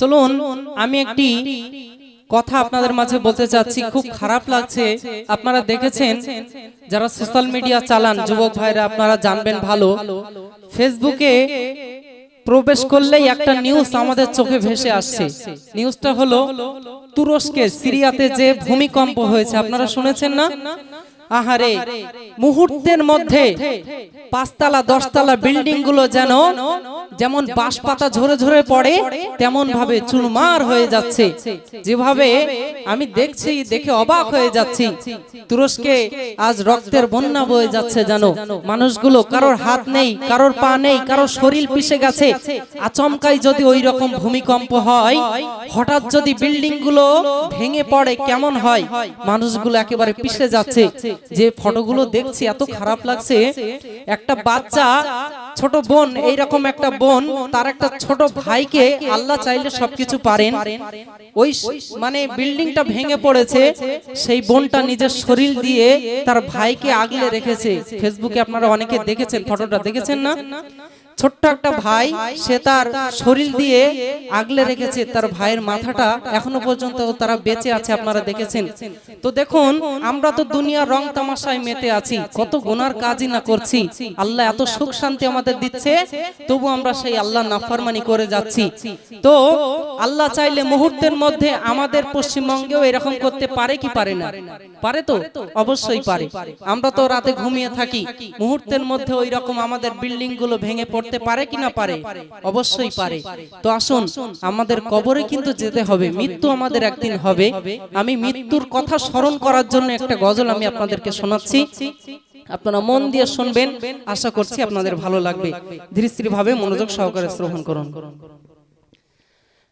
চলুন, আমি একটি কথা আপনাদের মাঝে বলতে চাচ্ছি, খুব খারাপ লাগছে। আপনারা দেখেছেন যারা সোশ্যাল মিডিয়া চালান, যুবক ভাইরা, আপনারা জানবেন ভালো। ফেসবুকে প্রবেশ করলেই একটা নিউজ আমাদের চোখে ভেসে আসছে। নিউজটা হলো তুরস্কে সিরিয়াতে যে ভূমিকম্প হয়েছে, আপনারা শুনেছেন না? আহারে মুহূর্তের মধ্যে পাঁচতলা দশতলা বিল্ডিংগুলো যেন যেমন বাঁশ পাতা ঝরে ঝরে পড়ে তেমন ভাবে চুরমার হয়ে যাচ্ছে। যেভাবে আমি দেখছি দেখে অবাক হয়ে যাচ্ছি। তুরস্কে আজ রক্তের বন্যা বয়ে যাচ্ছে জানো। মানুষগুলো কারোর হাত নেই কারোর পা নেই কারোর শরীর পিষে গেছে। আচমকাই যদি ওই রকম ভূমিকম্প হয় হঠাৎ যদি বিল্ডিংগুলো ভেঙে পড়ে কেমন হয়? মানুষগুলো একেবারে পিষে যাচ্ছে। যে ফটোগুলো দেখছি এত খারাপ লাগছে একটা বাচ্চা ছোট বোন, এইরকম একটা বোন, তার একটা ছোট ভাইকে আল্লাহ চাইলে সবকিছু পারেন। ওই মানে বিল্ডিংটা ভেঙে পড়েছে, সেই বোনটা নিজের শরীর দিয়ে তার ভাইকে আগলে রেখেছে। ফেসবুকে আপনারা অনেকে দেখেছেন, ফটোটা দেখেছেন না? ছোট্ট একটা ভাই, সে তার শরীর দিয়ে আগলে রেখেছে, তার ভাইয়ের মাথাটা এখনও পর্যন্ত তারা বেঁচে আছে, আপনারা দেখেছেন। তো দেখুন, আমরা তো দুনিয়ার রং তামাশায় মেতে আছি, কত গুনার কাজই না করছি। আল্লাহ এত সুখ শান্তি আমাদের দিচ্ছে, তবু আমরা সেই আল্লাহ নাফরমানি করে যাচ্ছি। তো আল্লাহ চাইলে মুহূর্তের মধ্যে আমাদের পশ্চিমবঙ্গেও এরকম করতে পারে কি পারে না? পারে তো? অবশ্যই পারে। আমরা তো রাতে ঘুমিয়ে থাকি। মুহূর্তের মধ্যে ওই রকম আমাদের বিল্ডিংগুলো ভেঙে পড়তে পারে কি না পারে? অবশ্যই পারে। তো আসুন, আমাদের কবরে কিন্তু যেতে হবে। মৃত্যু আমাদের একদিন হবে। আমি মৃত্যুর কথা স্মরণ করার জন্য একটা গজল আমি আপনাদেরকে শোনাচ্ছি। আপনারা মন দিয়ে শুনবেন। আশা করছি আপনাদের ভালো লাগবে। ধীরে স্থির ভাবে মনোযোগ সহকারে শ্রবণ করুন।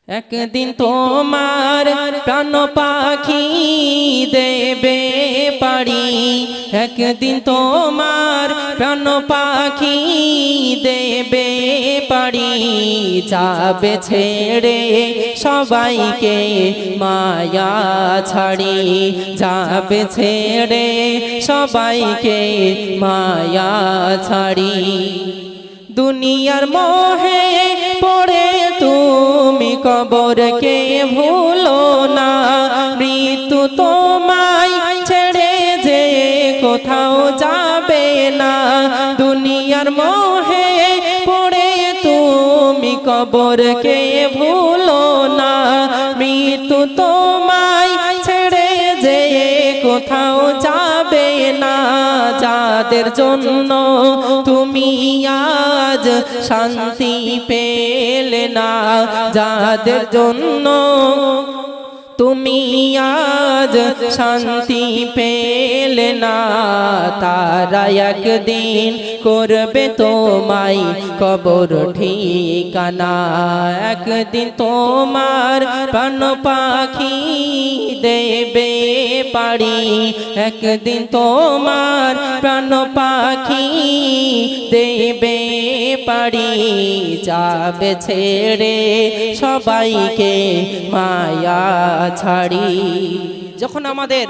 একদিন তোমার প্রাণ পাখি দেবে পারি একদিন তোমার প্রাণ পাখি দেবে পারি যাবে ছেড়ে সবাইকে মায়া ছাড়ি। যাবে ছেড়ে সবাইকে মায়া ছাড়ি। দুনিয়ার মোহে পড়ে তুমি কবরকে ভুলো না। মৃত্যু তোমায় কবরকে ভুলো না। মৃত্যু তোমায় ছেড়ে যে কোথাও যাবে না। যাদের জন্য তুমি আজ শান্তি পেলে না। যাদের জন্য তুমি আজ শান্তি পেলে না, তারা একদিন করবে তোমায় কবর ঠিকানা। একদিন তোমার প্রাণ পাখি দেবে পারি একদিন তোমার প্রাণ পাখি দেবে পারি যাবে ছেড়ে সবাইকে মায়া ছাড়ি। যখন আমাদের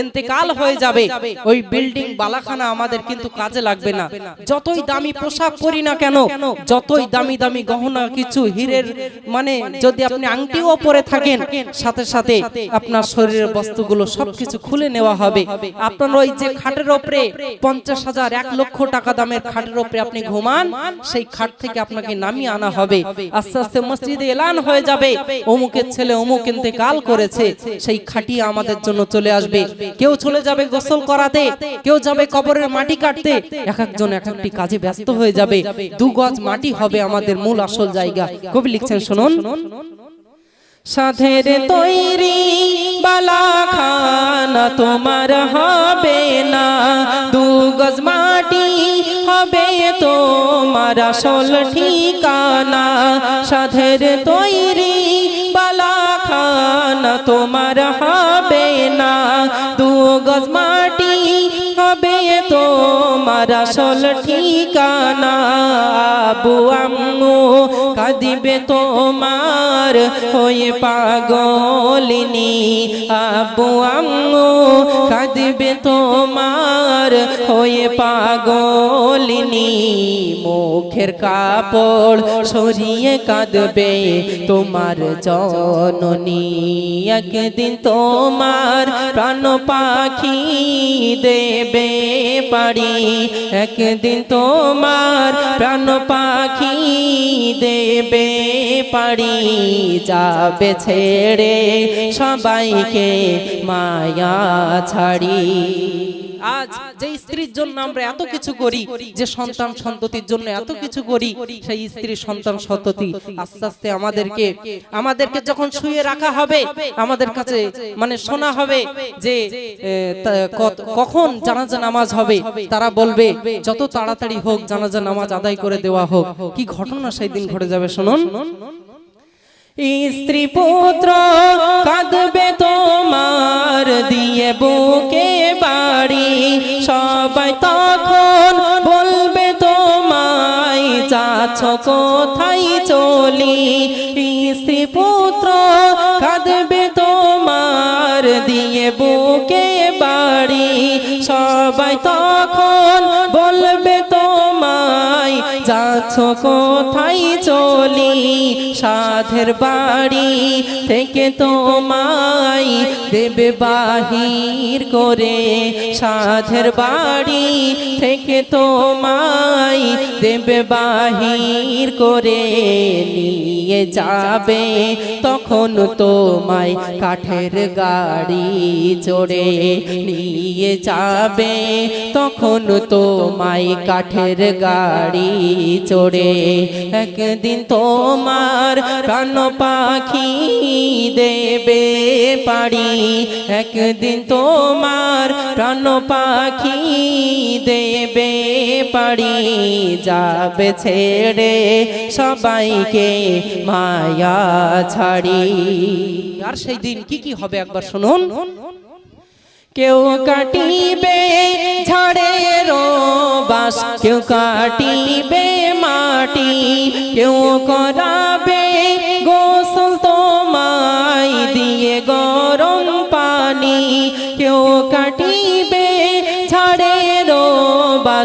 ইন্তেকাল হয়ে যাবে, ওই বিল্ডিং বালাখানা আমাদের কিন্তু কাজে লাগবে না। যতই দামি পোশাক পরি না কেন, যতই দামি দামি গহনা, কিছু হীরের মানে যদি আপনি আংটিও পরে থাকেন, সাথে সাথে আপনার শরীরের বস্তুগুলো সবকিছু খুলে নেওয়া হবে। আপনার ওই যে খাটের ওপরে পঞ্চাশ হাজার এক লক্ষ টাকা দামের খাটের ওপরে আপনি ঘুমান, সেই খাট থেকে আপনাকে নামিয়ে আনা হবে। আস্তে আস্তে মসজিদে এলান হয়ে যাবে। অমুকের ছেলে অমুক ইন্তেকাল করেছে, সেই খাটিয়ে আমাদের জন্য চলে আসবে। কেউ চলে যাবে গোসল করাতে, কেউ যাবে কবরের মাটি কাটতে। এক একজন এক একটি কাজে ব্যস্ত হয়ে যাবে। দু গজ মাটি হবে আমাদের মূল আসল জায়গা। কবি লিখছেন, শুনুন। সাধের তৈরি বালা খানা তোমার হবে না। দু গজ মাটি হবে তোমার আসল ঠিকানা। সাধের তৈরি বালা খানা তোমার হবে গজ মাটি হবে তোমার তোমার আসল ঠিকানা আবু আম্মু। কাঁদিবে তোমার হয়ে পাগলিনী। আবু আম্মু কাঁদিবে তোমার হয়ে পাগলিনী। মুখের কাপড় সরিয়ে কাঁদবে তোমার জননী। একদিন তোমার প্রাণ পাখি দেবে পারি একদিন তোমার প্রাণ পাখি দেবে পারি যাবে ছেড়ে সবাইকে মায়া ছাড়ি। আজ যে স্ত্রীর জন্য আমরা এত কিছু করি, যে সন্তান সন্ততির জন্য এত কিছু করি, সেই স্ত্রী সন্তান সন্ততি আস্তে আস্তে আমাদেরকে আমাদেরকে যখন শুয়ে রাখা হবে, আমাদের কাছে মানে শোনা হবে যে কখন জানাজা নামাজ হবে, তারা বলবে, যত তাড়াতাড়ি হোক জানাজা নামাজ আদায় করে দেওয়া হোক। কি ঘটনা সেই দিন ঘটে যাবে শুনুন? স্ত্রী পুত্র কাঁদবে যাচ্ছ কোথায় চলি? স্ত্রী পুত্র কাঁদবে তোমার দিয়ে বুকে বাড়ি। সবাই তখন বলবে তোমায়, যাচ্ছ, কোথায় চলি? সাধের বাড়ি থেকে তোমায় দেবে বাহির করে। সাধের বাড়ি থেকে তোমায় দেবে বাহির করে। নিয়ে যাবে তখন তোমায় কাঠের গাড়ি চড়ে। নিয়ে যাবে তখন তোমায় কাঠের গাড়ি চড়ে। একদিন তোমার প্রাণ পাখি দেবে একদিন তোমার প্রাণ পাখি দেবে পারি যাবে ছেড়ে সবাইকে মায়া ছাড়ি। আর সেই দিন কি কি হবে একবার শুনুন। কেউ কাটিবে ঝাড়ের বাস, কেউ কাটিবে মাটি, কেউ করাবে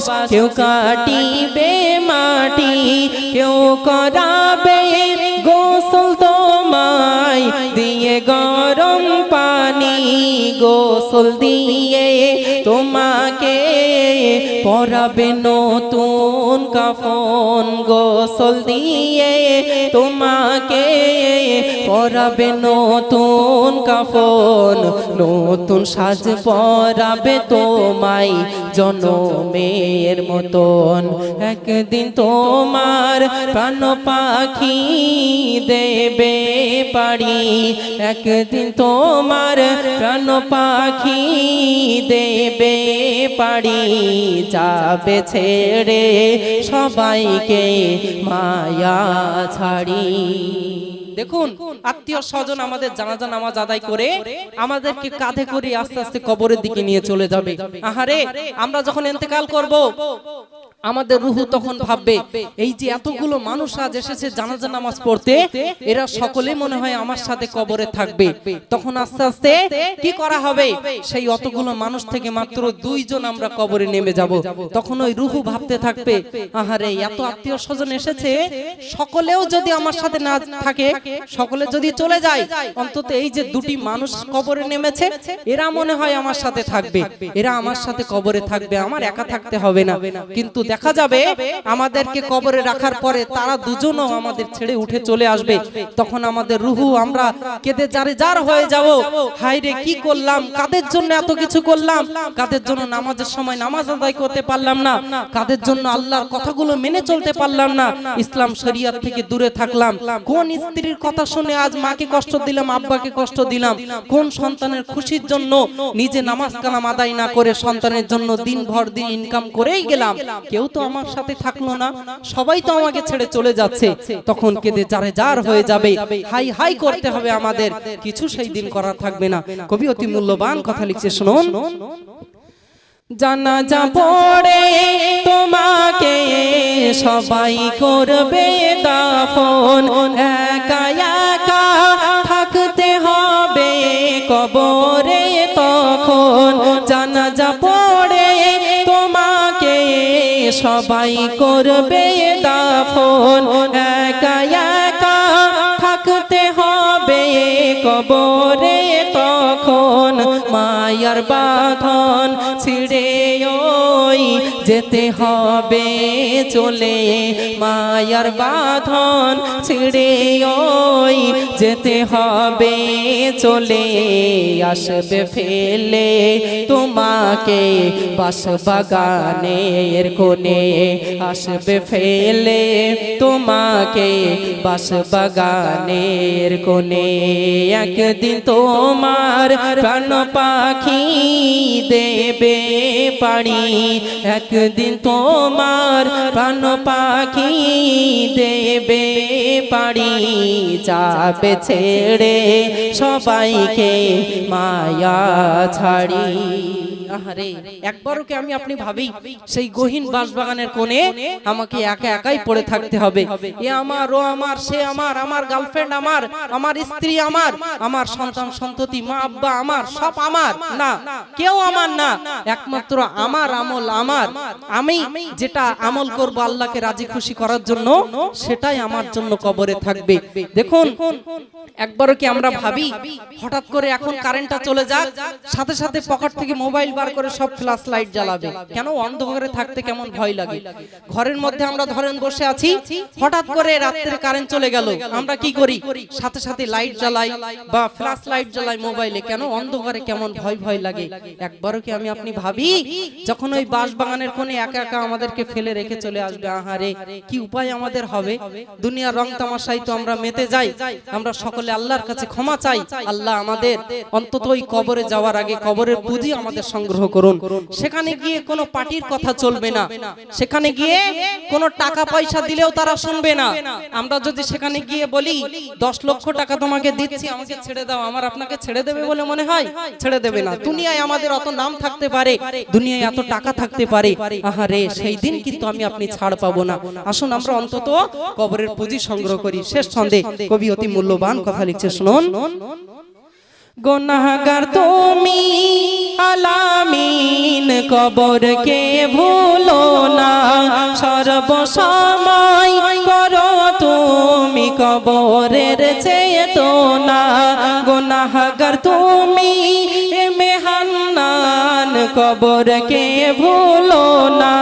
বাস কেউ কাটিবে মাটি কেউ করাবে গোসল তোমায় দিয়ে গরম পানি গোসল দিয়ে তোমাকে পরাবে নতুন কাফন গোসল দিয়ে তোমাকে। পরাবে নতুন কাফন, নতুন সাজ পরাবে তোমায় জনমের মতন। একদিন তোমার প্রাণ পাখি দেবে পারি একদিন তোমার প্রাণ পাখি দেবে পারি যাবে ছেড়ে সবাইকে মায়া ছাড়ি। দেখুন আত্মীয় স্বজন আমাদের জানাজা নামাজ আদায় করে আমাদেরকে কাঁধে করে আস্তে আস্তে কবরের দিকে নিয়ে চলে যাবে। আহারে আমরা যখন ইন্তেকাল করব আমাদের রুহু তখন ভাববে এই যে এতগুলো মানুষ আজ এসেছে জানাজা নামাজ পড়তে এরা সকলে মনে হয় আমার সাথে কবরে থাকবে। তখন আস্তে আস্তে কি করা হবে? সেই অতগুলো মানুষ থেকে মাত্র দুইজন আমরা কবরে নেমে যাব। তখন ওই রুহু ভাবতে থাকবে আহারে এত আত্মীয় স্বজন এসেছে সকলেও যদি আমার সাথে না থাকে সকলে যদি চলে যায় অন্তত এই যে দুটি মানুষ কবরে নেমেছে এরা মনে হয় আমার সাথে থাকবে এরা আমার সাথে কবরে থাকবে আমার একা থাকতে হবে না। কিন্তু দেখা যাবে আমাদেরকে কবরে রাখার পরে তারা দুজনও আমাদের ছেড়ে উঠে চলে আসবে। তখন আমাদের রুহু আমরা কেঁদে যারে যার হয়ে যাব হাইরে কি করলাম কাদের জন্য এত কিছু করলাম কাদের জন্য নামাজের সময় নামাজ আদায় করতে পারলাম না কাদের জন্য আল্লাহর কথাগুলো মেনে চলতে পারলাম না। ইসলাম শরিয়াত থেকে দূরে থাকলাম। কোন স্ত্রীর কথা শুনে আজ মাকে কষ্ট দিলাম, আব্বাকে কষ্ট দিলাম। কোন সন্তানের খুশির জন্য নিজে নামাজ কালাম আদায় না করে সন্তানের জন্য দিন ভর দিন ইনকাম করেই গেলাম? কেউ তো আমার সাথে থাকল না, সবাই তো আমাকে ছেড়ে চলে যাচ্ছে। তখন কেঁদে যারে যার হয়ে যাবে। হাই হাই করতে হবে আমাদের, কিছু সেই দিন করা থাকবে না। কবি অতি মূল্যবান কথা লিখছে, শুনুন। জানাজা পড়ে তোমাকে সবাই করবে দাফন। একা একা থাকতে হবে কবরে তখন। জানাজা পড়ে তোমাকে সবাই করবে দাফন। একা একা থাকতে হবে কবরে তখন। মায়ার ওই যেতে হবে, চলে মায়ার বাঁধন ছিড়ে ওই। যেতে হবে, চলে আসবে ফেলে তোমাকে বাস বাগানের কোণে। আসবে ফেলে তোমাকে বাস বাগানের কোণে। একদিন তোমার প্রাণ পাখি দেবে পাড়ি একদিন তোমার প্রাণ পাখি দেবে পাড়ি চাপে ছেড়ে সবাইকে মায়া ছাড়ি। আহারে একবারও কি আমি আপনি ভাবি সেই গহীন বাঁশবাগানের কোণে আমাকে একা একাই পড়ে থাকতে হবে। এ আমার ও আমার সে আমার আমার গার্লফ্রেন্ড আমার আমার স্ত্রী আমার আমার সন্তান সন্ততি মা আব্বা আমার সব আমার। না কেউ আমার না একমাত্র আমার আমল আমার আমি যেটা আমল করব আল্লাহকে রাজি খুশি করার জন্য সেটাই আমার জন্য কবরে থাকবে। দেখুন একবারও কি আমরা ভাবি হঠাৎ করে এখন কারেন্টটা চলে যাক সাথে সাথে পকেট থেকে মোবাইল বার করে সব ফ্ল্যাশ লাইট জ্বালাবে। কেন অন্ধকারে থাকতে কেমন ভয় লাগে? ঘরের মধ্যে আমরা ধরেন বসে আছি, হঠাৎ করে রাত্রে কারেন্ট চলে গেল। আমরা কি করি? সাথে সাথে লাইট জ্বালাই বা ফ্ল্যাশ লাইট জ্বালাই মোবাইলে কেন অন্ধকারে কেমন ভয় ভয় লাগে? একবারও কি আমি আপনি ভাবি? যখন ওই বাঁশ বাগানের কোণে একা একা আমাদেরকে ফেলে রেখে চলে আসবে, আহারে, কি উপায় আমাদের হবে? দুনিয়ার রং তামাশাই তো আমরা মেতে যাই। আমরা সকলে আল্লাহর কাছে ক্ষমা চাই। আল্লাহ আমাদের অন্তত ওই কবরে যাওয়ার আগে কবরের পুঁজি আমাদের সংগ্রহ করুন। সেখানে গিয়ে কোনো পার্টির কথা চলবে না। সেখানে গিয়ে কোনো টাকা পয়সা দিলেও তারা শুনবে না। আমরা যদি সেখানে গিয়ে বলি, দশ লক্ষ টাকা তোমাকে দিচ্ছি, আমাকে ছেড়ে দাও। আমার আপনাকে ছেড়ে দেবে বলে মনে হয়? ছেড়ে দেবে না। দুনিয়ায় আমাদের অত নাম থাকতে পারে। দুনিয়ায় এত টাকা থাকতে পারে। আহারে সেই দিন কিন্তু আমি আপনি ছাড় পাবো না। আসুন, আমরা অন্তত কবরের পুঁজি সংগ্রহ করি। শেষ ছন্দে কবি অতি মূল্যবান কথা লিখছে, শুনুন। গোনাগার তুমি আলামিন, কবরকে ভুলো না। সর্বসময় করো তুমি কবরের চেতনা। গোনাগার তুমি মেহান্নান, কবরকে ভুলো না।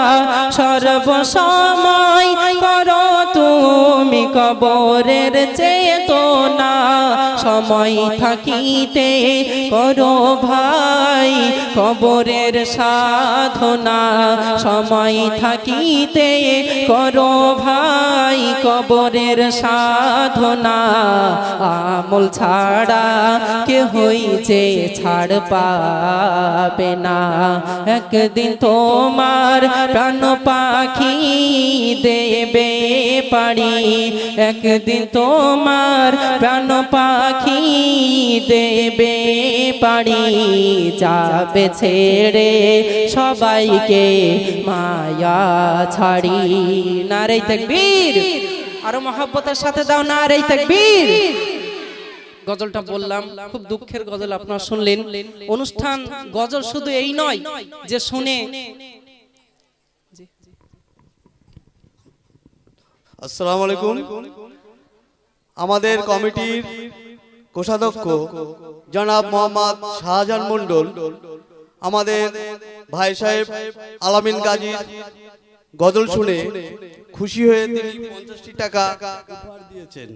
সর্বসময় করো তুমি কবরের চেতনা। সময় থাকিতে করো ভাই, কবরের সাধনা। সময় থাকিতে করো ভাই, কবরের সাধনা। আমল ছাড়া কে হইছে ছাড় পাবে না। একদিন তোমার প্রাণ পাখি দেবে। পারি। একদিন তোমার প্রাণ পাখি দেবে পারি। যাবে ছেড়ে সবাইকে মায়া ছাড়ি। নারে তকবীর। আরও মহাব্বতের সাথে দাও নারে তকবীর। গজলটা বললাম, খুব দুঃখের গজল আপনারা শুনলেন। অনুষ্ঠান, গজল শুধু এই নয়, যে শুনে আসসালামু আলাইকুম। আমাদের কমিটির কোষাধ্যক্ষ জনাব মোহাম্মদ শাহজাহান মন্ডল আমাদের ভাই সাহেব আলামিন গাজী গজল শুনে খুশি হয়ে তিনি পঞ্চাশটি টাকা দিয়েছেন।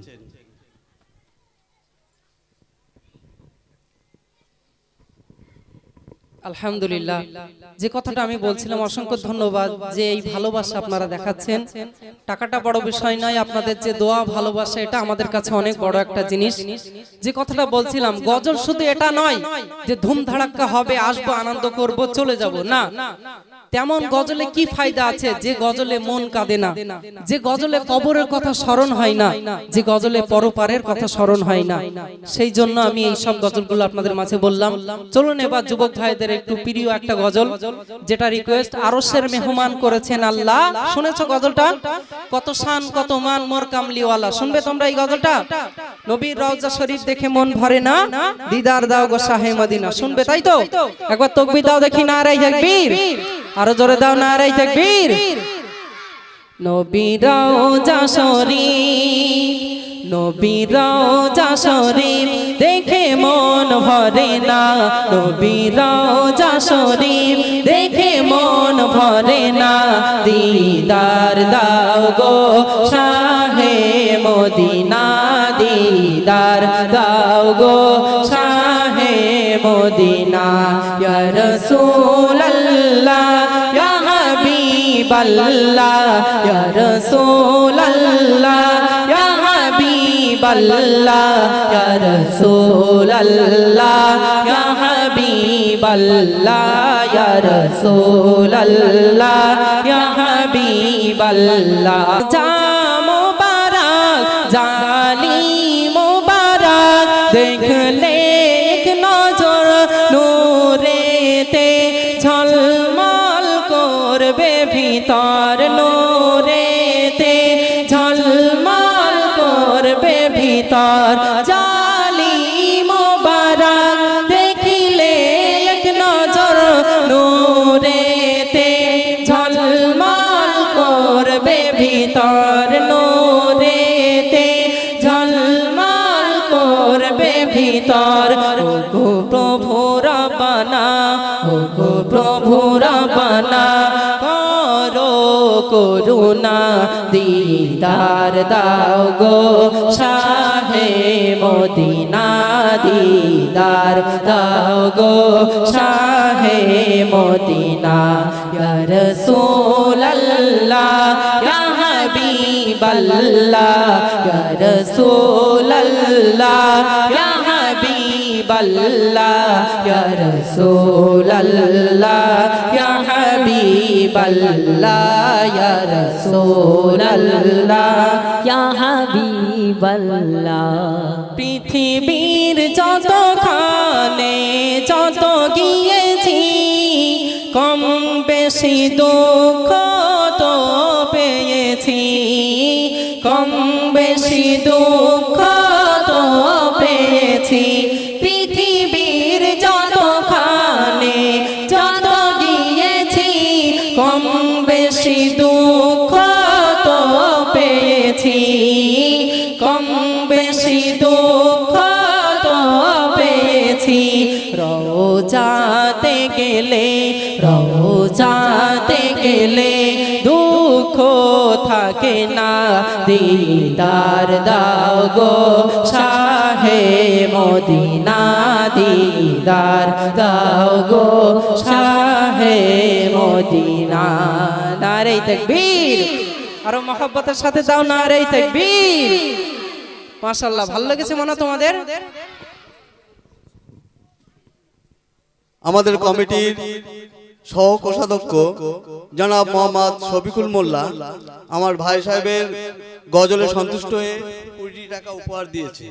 আলহামদুলিল্লাহ। যে কথাটা আমি বলছিলাম অসংখ্য ধন্যবাদ যে এই ভালোবাসা আপনারা দেখাচ্ছেন। টাকাটা বড় বিষয় নয় আপনাদের যে দোয়া ভালোবাসা এটা আমাদের কাছে অনেক বড় একটা জিনিস। যে কথাটা বলছিলাম গজল শুধু এটা নয় যে ধুম ধাড়াক্কা হবে আসব আনন্দ করব চলে যাব। না। তেমন গজলে কি ফায়দা আছে? যে গজলে মন কাঁদে না। যে গজলে কবরের কথা স্মরণ হয় না। যে গজলে পরপারের কথা স্মরণ হয় না। সেই জন্য আমি এই সব গজলগুলো আপনাদের মাঝে বললাম। চলুন এবার যুবক ভাইদের একটু প্রিয় একটা গজল যেটা রিকোয়েস্ট আরশের মেহমান করেছেন আল্লাহ। শুনেছো গজলটা? কত শান কত মান মোর কামলিওয়ালা। শুনবে তোমরা এই গজলটা? নবীর রওজা শরীফ দেখে মন ভরে না? দিদার দাও গো শাহে মদিনা। শুনবে তাই তো? একবার তকবীর দাও দেখি না আরাই তাকবীর। আরও জোরে দাও না আরাই তাকবীর নবীর শরীফ, নবীর রওজা দেখে মন ভরে না। নবীর রওজা দেখে মন ভরে না। দিদার দাও গো শাহে মদিনা, দিদার দাও গো শাহে মদিনা। ইয়া রাসূলুল্লাহ হাবিবাল্লাহ, ইয়া রাসূলুল্লাহ, ইয়া হাবিবাল্লাহ, ইয়া রাসূলুল্লাহ, ইয়া হাবিবাল্লাহ, ইয়া রাসূলুল্লাহ, ইয়া হাবিবাল্লাহ। যা মোবারক, জানি মোবারক, দেখলে ভিতর নূরেতে ঝলমল করবে ভিতর। ও গো প্রভু রবানা ও গো প্রভু রবানা, করো করুণা, দিদার দাও গো শাহে মদিনা, দিদার দাও গো শাহে মদিনা। রাসূলুল্লাহ হাবিবাল্লাহ ইয়া রাসূলুল্লাহ ইয়া হাবিবাল্লাহ ইয়া রাসূলুল্লাহ ইয়া হাবিবাল্লাহ ইয়া রাসূলুল্লাহ ইয়া হাবিবাল্লাহ পৃথিবীর যতখানে যত গিয়েছি, কম বেশি দুঃখ রোজাতে গেলে দুঃখ থাকে না। দিদার দাও গো শাহে মদিনা, দিদার দাও গো শাহে মদিনা। নারে তাকবীর, আরও মহব্বতের সাথে দাও নারে তাকবীর। মাশাআল্লাহ, ভালো লেগেছে মনে তোমাদের? আমাদের কমিটির সহ কোষাধ্যক্ষ জনাব মোহাম্মদ শফিকুল মোল্লা আমার ভাই সাহেবের গজলে সন্তুষ্ট হয়ে কুড়ি টাকা উপহার দিয়েছে।